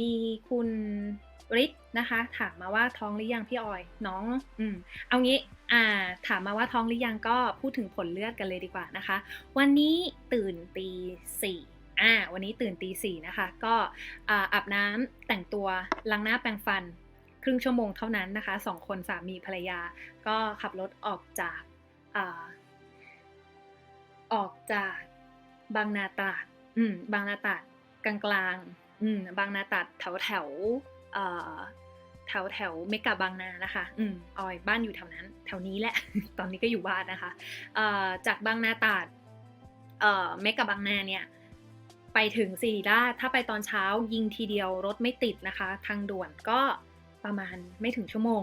มีคุณฤทธิ์นะคะ ถามมาว่าท้องหรือยังพี่ออยน้องอืมเอางี้อ่าถามมาว่าท้องหรือยังก็พูดถึงผลเลือดกันเลยดีกว่านะคะ วันนี้ตื่นตีสี่อ่าวันนี้ตื่นตีสี่นะคะ ก็อาอาบน้ำแต่งตัวล้างหน้าแปรงฟัน ครึ่งชั่วโมงเท่านั้นนะคะสองคนสามีภรรยา ก็ขับรถออกจากอออกจากบางนาตราดอืมบางนาตราดกลางกลางๆ อืมบางนาตราดแถวแถวเอ่อแถวแถวเมกะบางนานะคะ อืมออยบ้านอยู่แถวนั้น แถวนี้แหละ ตอนนี้ก็อยู่บ้านนะคะเอ่อจากบางนาตราดเอ่อเมกะบางนาเนี่ย ไปถึงสิริราชถ้าไปตอนเช้ายิงทีเดียวรถไม่ติดนะคะ ทางด่วนก็ประมาณไม่ถึงชั่วโมง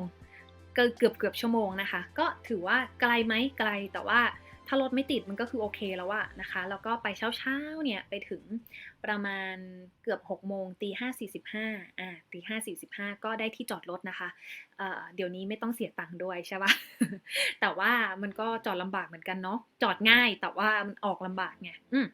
เกือบเกือบชั่วโมงนะคะ ก็ถือว่าไกลไหมไกลแต่ว่า ถ้ารถไม่ติดมันก็คือโอเคแล้วอะนะคะ แล้วก็ไปเช้าเช้าๆเนี่ยไปถึงประมาณเกือบ 6 โมงตีห้าสี่สิบห้าอ่าตีห้าสี่สิบห้าก็ได้ที่จอดรถนะคะเอ่อเดี๋ยวนี้ไม่ต้องเสียตังค์ด้วยใช่ปะแต่ว่ามันก็จอดลำบากเหมือนกันเนาะจอดง่ายแต่ว่ามันออกลำบากไงอืม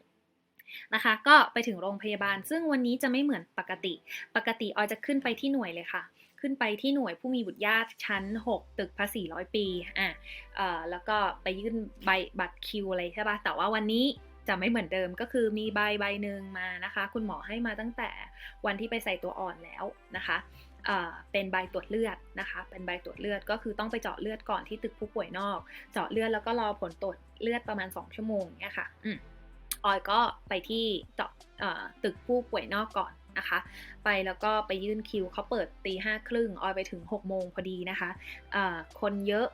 นะคะ ก็ไปถึงโรงพยาบาล ซึ่งวันนี้จะไม่เหมือนปกติ ปกติออยจะขึ้นไปที่หน่วยเลยค่ะ ขึ้นไปที่หน่วยผู้มีบุตรยากชั้น 6 ตึกภาษีร้อยปีอะเอ่อแล้วก็ไปยื่นใบบัตรคิวอะไรใช่ปะแต่ว่าวันนี้จะไม่เหมือนเดิมก็คือมีใบใบหนึ่งมานะคะ คุณหมอให้มาตั้งแต่วันที่ไปใส่ตัวอ่อนแล้วนะคะเอ่อเป็นใบตรวจเลือดนะคะ เป็นใบตรวจเลือดก็คือต้องไปเจาะเลือดก่อนที่ตึกผู้ป่วยนอก เจาะเลือดแล้วก็รอผลตรวจเลือดประมาณ 2 ชั่วโมงเนี่ยค่ะอืม ออยก็ไปที่เจาะตึกผู้ป่วยนอกก่อนนะคะ ไปแล้วก็ไปยื่นคิวเขาเปิดตีห้าครึ่งออยไปถึง6กโมงพอดีนะคะเอ่อคนเยอะ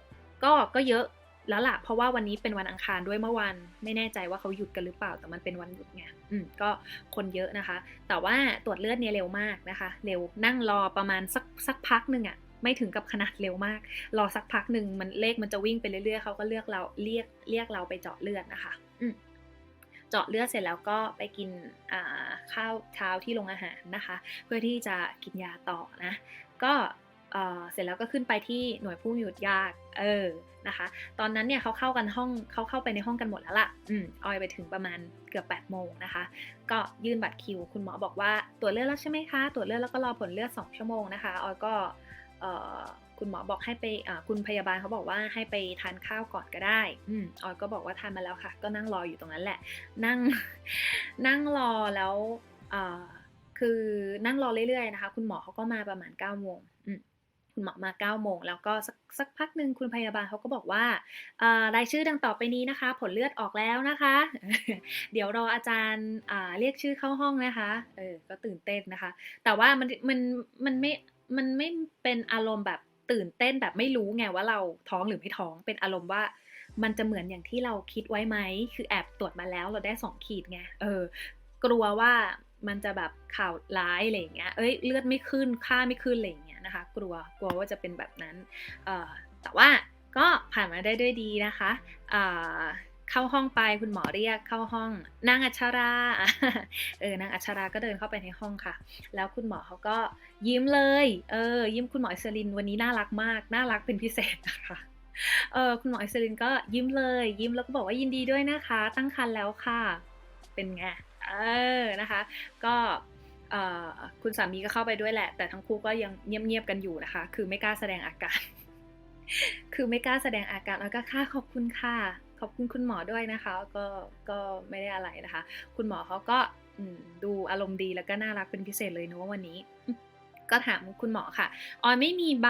ก็ก็เยอะแล้วล่ะเพราะว่าวันนี้เป็นวันอังคารด้วยเมื่อวานไม่แน่ใจว่าเขาหยุดกันหรือเปล่า แต่มันเป็นวันหยุดไงอืมก็คนเยอะนะคะ แต่ว่าตรวจเลือดเนี่ยเร็วมากนะคะ เร็วนั่งรอประมาณสักสักพักหนึ่งอะไม่ถึงกับขนาดเร็วมาก รอสักพักหนึ่งมันเลขมันจะวิ่งไปเรื่อยๆเขาก็เลือกเราเรียกเรียกเราไปเจาะเลือดนะคะ อืม เจาะเลือดเสร็จแล้วก็ไปกินข้าวเช้าที่โรงอาหารนะคะ เพื่อที่จะกินยาต่อนะก็เสร็จแล้วก็ขึ้นไปที่หน่วยผู้มีบุตรยากเออนะคะ ตอนนั้นเนี่ยเขาเข้ากันห้องเขาเข้าไปในห้องกันหมดแล้วล่ะอืมออยไปถึงประมาณเกือบ8ปดโมงนะคะ ก็ยื่นบัตรคิว คุณหมอบอกว่าตรวจเลือดแล้วใช่ไหมคะตรวจเลือดแล้วก็รอผลเลือด 2 ชั่วโมงนะคะออยก็เอ่อ คุณหมอบอกให้ไปอ่าคุณพยาบาลเขาบอกว่าให้ไปทานข้าวก่อนก็ได้อืมออยก็บอกว่าทานมาแล้วค่ะ ก็นั่งรออยู่ตรงนั้นแหละ นั่งนั่งรอแล้วอ่าคือนั่งรอเรื่อยๆนะคะ คุณหมอเขาก็มาประมาณ9ก้าโมงอืมคุณหมอมา9ก้าโมงแล้วก็สักสักพักหนึ่งคุณพยาบาลเขาก็บอกว่าอ่ารายชื่อดังต่อไปนี้นะคะ ผลเลือดออกแล้วนะคะ เดี๋ยวรออาจารย์อ่าเรียกชื่อเข้าห้องนะคะเออก็ตื่นเต้นนะคะ แต่ว่ามันมันมันไม่มันไม่เป็นอารมณ์แบบ ตื่นเต้นแบบไม่รู้ไงว่าเราท้องหรือไม่ท้องเป็นอารมณ์ว่า มันจะเหมือนอย่างที่เราคิดไว้ไหมคือแอบตรวจมาแล้วเราได้สองขีดไงเออ กลัวว่ามันจะแบบข่าวร้ายอะไรอย่างเงี้ยเอ้ยเลือดไม่ขึ้นค่าไม่ขึ้นอะไรอย่างเงี้ยนะคะ กลัวกลัวว่าจะเป็นแบบนั้นเออแต่ว่าก็ผ่านมาได้ด้วยดีนะคะเอ่อ เข้าห้องไปคุณหมอเรียกเข้าห้องนางอัชราเออนางอัชราก็เดินเข้าไปในห้องค่ะ แล้วคุณหมอเขาก็ยิ้มเลย เออ ยิ้มคุณหมออิสรินวันนี้น่ารักมาก น่ารักเป็นพิเศษนะคะเออคุณหมออิสรินก็ยิ้มเลย ยิ้มแล้วก็บอกว่ายินดีด้วยนะคะ ตั้งครรภ์แล้วค่ะ เป็นไงเออนะคะ ก็เออคุณสามีก็เข้าไปด้วยแหละ แต่ทั้งคู่ก็ยังเงียบๆกันอยู่นะคะ คือไม่กล้าแสดงอาการ คือไม่กล้าแสดงอาการแล้วก็ค่าขอบคุณค่ะ ขอบคุณคุณหมอด้วยนะคะ ก็ก็ไม่ได้อะไรนะคะ คุณหมอเขาก็ดูอารมณ์ดีแล้วก็น่ารักเป็นพิเศษเลยเนอะวันนี้ ก็ถามคุณหมอค่ะออยไม่มีใบ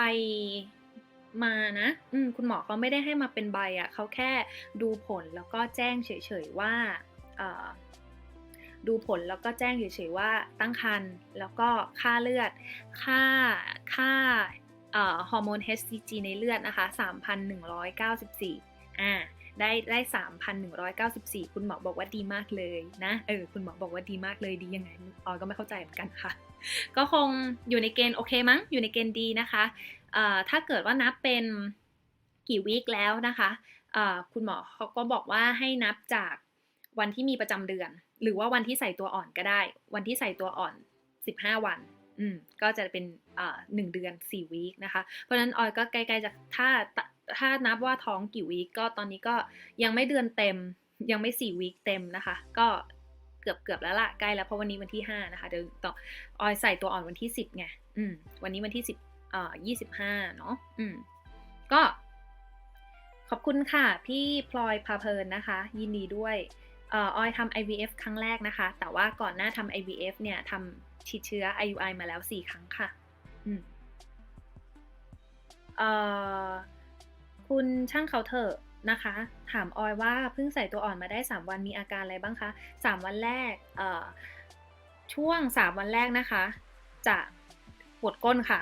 มานะอืคุณหมอเขาไม่ได้ให้มาเป็นใบอะ่ะเขาแค่ดูผลแล้วก็แจ้งเฉยๆว่าดูผลแล้วก็แจ้งเฉยๆว่าตั้งครรภ์แล้วก็ค่าเลือด ค่าค่าฮอร์โมน HCG ในเลือดนะคะ 3,194 อ่า ได้ได้3,194คุณหมอบอกว่าดีมากเลยนะเออคุณหมอบอกว่าดีมากเลยดียังไงออยก็ไม่เข้าใจเหมือนกันค่ะ ก็คงอยู่ในเกณฑ์โอเคมั้งอยู่ในเกณฑ์ดีนะคะเอ่อถ้าเกิดว่านับเป็นกี่วีคแล้วนะคะเอ่อคุณหมอเขาก็บอกว่าให้นับจากวันที่มีประจำเดือน หรือว่าวันที่ใส่ตัวอ่อนก็ได้ วันที่ใส่ตัวอ่อน 15 วันอืมก็จะเป็นอ่าหนึ่งเดือน4วีคนะคะ เพราะฉะนั้นออยก็ใกล้ๆจะถ้า ถ้านับว่าท้องกี่วีคก็ตอนนี้ก็ยังไม่เดือนเต็ม ยังไม่4วีคเต็มนะคะ ก็เกือบเกือบแล้วละใกล้แล้วเพราะวันนี้วันที่ห้านะคะเดี๋ยวต่อออยใส่ตัวอ่อนวันที่สิบไงอืมวันนี้วันที่สิบเอ่อยี่สิบห้าเนาะอืมก็ขอบคุณค่ะ พี่พลอยพาเพลินนะคะ ยินดีด้วยเอ่อออยทำ IVF ครั้งแรกนะคะ แต่ว่าก่อนหน้าทำ IVF เนี่ยทำฉีดเชื้อ IUI มาแล้ว 4 ครั้งค่ะ อืมเอ่อ คุณช่างเขาเถอะนะคะ ถามออยว่าเพิ่งใส่ตัวอ่อนมาได้ 3 วันมีอาการอะไรบ้างคะ 3 วันแรกเอ่อช่วง 3 วันแรกนะคะ จะปวดก้นค่ะ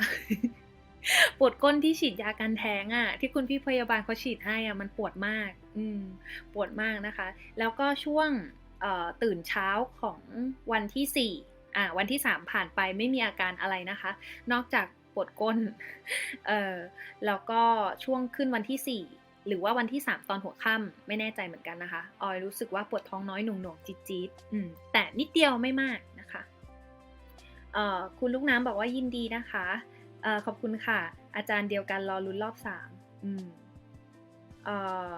ปวดก้นที่ฉีดยากันแท้งอะ่ะ ที่คุณพี่พยาบาลเขาฉีดให้อะ่ะมันปวดมาก อืม ปวดมากนะคะ แล้วก็ช่วงเอ่อตื่นเช้าของวันที่สี่อ่าวันที่สามผ่านไปไม่มีอาการอะไรนะคะ นอกจาก ปวดก้น เออแล้วก็ช่วงขึ้นวันที่สี่หรือว่าวันที่ 3 ตอนหัวค่ำไม่แน่ใจเหมือนกันนะคะ ออยรู้สึกว่าปวดท้องน้อยหน่วงหน่วงๆจี๊ดจี๊ดๆอืมแต่นิดเดียวไม่มากนะคะเออคุณลูกน้ำบอกว่ายินดีนะคะเออขอบคุณค่ะ อาจารย์เดียวกันรอลุ้นรอบสามอืมเออ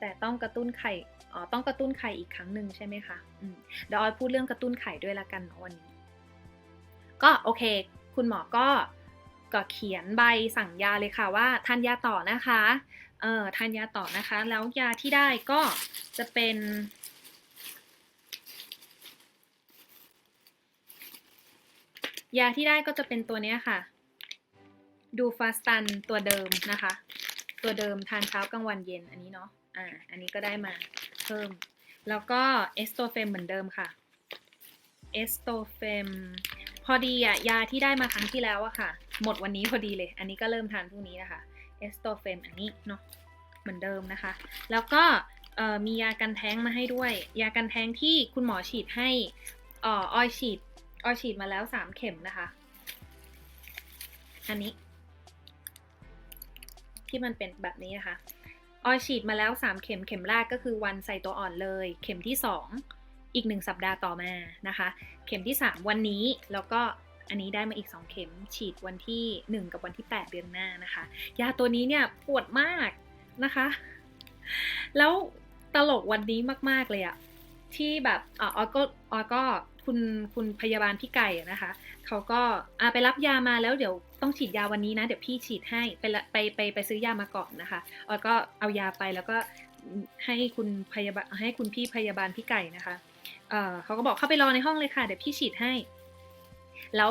แต่ต้องกระตุ้นไข่อ๋อต้องกระตุ้นไข่อีกครั้งหนึ่งใช่ไหมคะอืมเดี๋ยวออยพูดเรื่องกระตุ้นไข่ด้วยละกันวันนี้ ก็โอเค คุณหมอก็ก็เขียนใบสั่งยาเลยค่ะว่าทานยาต่อนะคะ เอ่อทานยาต่อนะคะ แล้วยาที่ได้ก็จะเป็น ยาที่ได้ก็จะเป็นตัวนี้ค่ะ ดูฟาสตันตัวเดิมนะคะ ตัวเดิมทานเช้ากลางวันเย็นอันนี้เนาะ อ่า อันนี้ก็ได้มาเพิ่ม แล้วก็เอสโตเฟมเหมือนเดิมค่ะ เอสโตเฟม พอดีอะยาที่ได้มาครั้งที่แล้วอะค่ะ หมดวันนี้พอดีเลย อันนี้ก็เริ่มทานพรุ่งนี้นะคะเอสโตเฟมอันนี้เนาะเหมือนเดิมนะคะ แล้วก็มียากันแท้งมาให้ด้วย ยากันแท้งที่คุณหมอฉีดให้อ่อออยฉีดออยฉีดมาแล้วสามเข็มนะคะ อันนี้ ที่มันเป็นแบบนี้นะคะออยฉีดมาแล้วสามเข็มเข็มแรกก็คือวันใส่ตัวอ่อนเลย เข็มที่สอง อีกหนึ่งสัปดาห์ต่อมานะคะ เข็มที่สามวันนี้แล้วก็อันนี้ได้มาอีก 2 เข็มฉีดวันที่ 1 กับวันที่ 8 เดือนหน้านะคะ ยาตัวนี้เนี่ยปวดมากนะคะ แล้วตลกวันนี้มาก ๆ เลยอะที่แบบอ่าอก็อ๋อก็คุณคุณพยาบาลพี่ไก่นะคะเขาก็อาไปรับยามาแล้วเดี๋ยวต้องฉีดยาวันนี้นะ เดี๋ยวพี่ฉีดให้ไปละไปไปไปซื้อยามาก่อนนะคะอ๋อก็เอายาไปแล้วก็ให้คุณพยาบาลให้คุณพี่พยาบาลพี่ไก่นะคะ เออเขาก็บอกเข้าไปรอในห้องเลยค่ะเดี๋ยวพี่ฉีดให้ แล้ว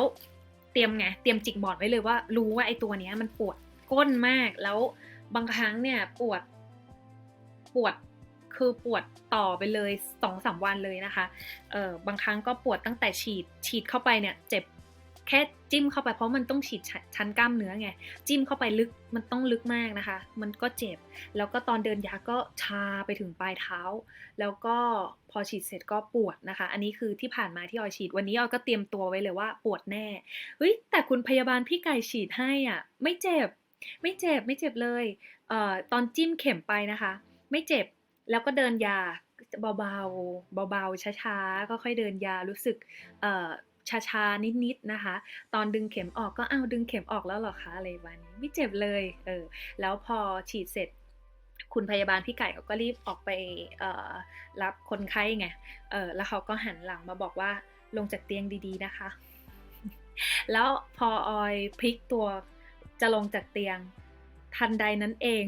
เตรียมไงเตรียมจิกหมอนไว้เลยว่า รู้ว่าไอ้ตัวเนี้ย มันปวดก้นมากแล้วบางครั้งเนี่ยปวดปวดคือปวดต่อไปเลยสองสามวันเลยนะคะ เออบางครั้งก็ปวดตั้งแต่ฉีดฉีดเข้าไปเนี่ย เจ็บ แค่จิ้มเข้าไปเพราะมันต้องฉีดชั้นกล้ามเนื้อไง จิ้มเข้าไปลึกมันต้องลึกมากนะคะ มันก็เจ็บ แล้วก็ตอนเดินยาก็ชาไปถึงปลายเท้า แล้วก็พอฉีดเสร็จก็ปวดนะคะ อันนี้คือที่ผ่านมาที่ออยฉีด วันนี้ออยก็เตรียมตัวไว้เลยว่าปวดแน่ เฮ้ยแต่คุณพยาบาลพี่ไก่ฉีดให้อะไม่เจ็บ ไม่เจ็บไม่เจ็บเลยเอ่อตอนจิ้มเข็มไปนะคะ ไม่เจ็บแล้วก็เดินยาเบาๆ เบาๆ ช้าๆ ก็ค่อยเดินยา รู้สึกเอ่อ ช้าๆ นิดๆ นะคะ ตอนดึงเข็มออกก็เอ้าดึงเข็มออกแล้วหรอคะอะไรประมาณนี้ไม่เจ็บเลย เออ แล้วพอฉีดเสร็จคุณพยาบาลพี่ไก่เขาก็รีบออกไปรับคนไข้ไง เออ แล้วเขาก็หันหลังมาบอกว่าลงจากเตียงดีๆ นะคะ แล้วพอออยพลิกตัวจะลงจากเตียงทันใดนั้นเอง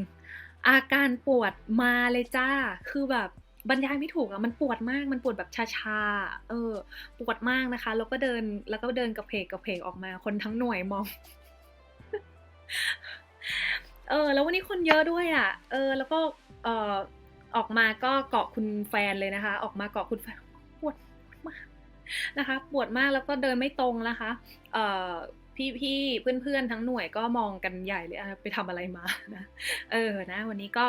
อาการปวดมาเลยจ้า คือแบบ บรรยายไม่ถูกอะมันปวดมากมันปวดแบบชาๆเออ ปวดมากนะคะ แล้วก็เดินแล้วก็เดินกระเพกกระเพกออกมาคนทั้งหน่วยมองเออ แล้ววันนี้คนเยอะด้วยอะเออ แล้วก็เออออกมาก็เกาะคุณแฟนเลยนะคะ ออกมาเกาะคุณแฟนปวดมากนะคะ ปวดมากแล้วก็เดินไม่ตรงนะคะ เอ่อพี่พี่เพื่อนเพื่อนๆทั้งหน่วยก็มองกันใหญ่เลยไปทำอะไรมานะ เออ นะ วันนี้ก็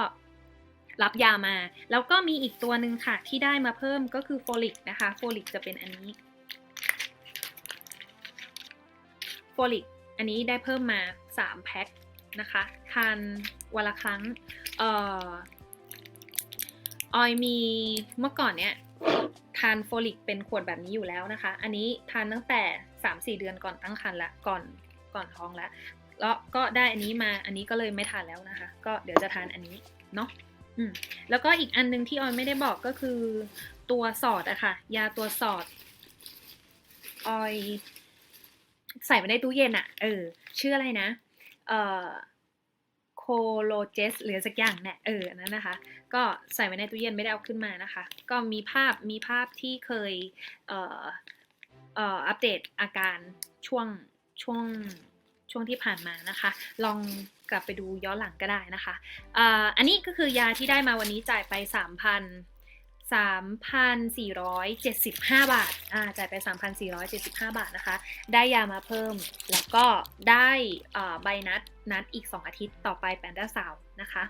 รับยามา แล้วก็มีอีกตัวหนึ่งค่ะที่ได้มาเพิ่มก็คือโฟลิกนะคะ โฟลิกจะเป็นอันนี้ โฟลิกอันนี้ได้เพิ่มมา 3 แพ็คนะคะทานวันละครั้งเอ่อออยมีเมื่อก่อนเนี้ยทานโฟลิกเป็นขวดแบบนี้อยู่แล้วนะคะ อันนี้ทานตั้งแต่ 3-4 เดือนก่อนตั้งครรภ์ละก่อนก่อนท้องล้วแล้วก็ได้อันนี้มาอันนี้ก็เลยไม่ทานแล้วนะคะ ก็เดี๋ยวจะทานอันนี้เนาะ แล้วก็อีกอันหนึงที่ออยไม่ได้บอกก็คือตัวสอดอะค่ะ ยาตัวสอด ออย ใส่ไว้ในตู้เย็นอะเออ ชื่ออะไรนะ เอ่อโคโลเจสหรือสักอย่างเนี่ยเออนนั้นนะคะ ก็ใส่ไว้ในตู้เย็นไม่ได้เอาขึ้นมานะคะ ก็มีภาพมีภาพที่เคยเอ่อเอ่ออัปเดตอาการช่วงช่วงช่วงที่ผ่านมานะคะ ลอง กลับไปดูย้อนหลังก็ได้นะคะอ,อันนี้ก็คือยาที่ได้มาวันนี้จ่ายไป 3,000 3,475 บาท อ่า จ่ายไป 3,475 บาทนะคะ ได้ยามาเพิ่ม แล้วก็ได้ใบนัดนัดอีก 2 อาทิตย์ต่อไปแปนด้าสาวนะคะ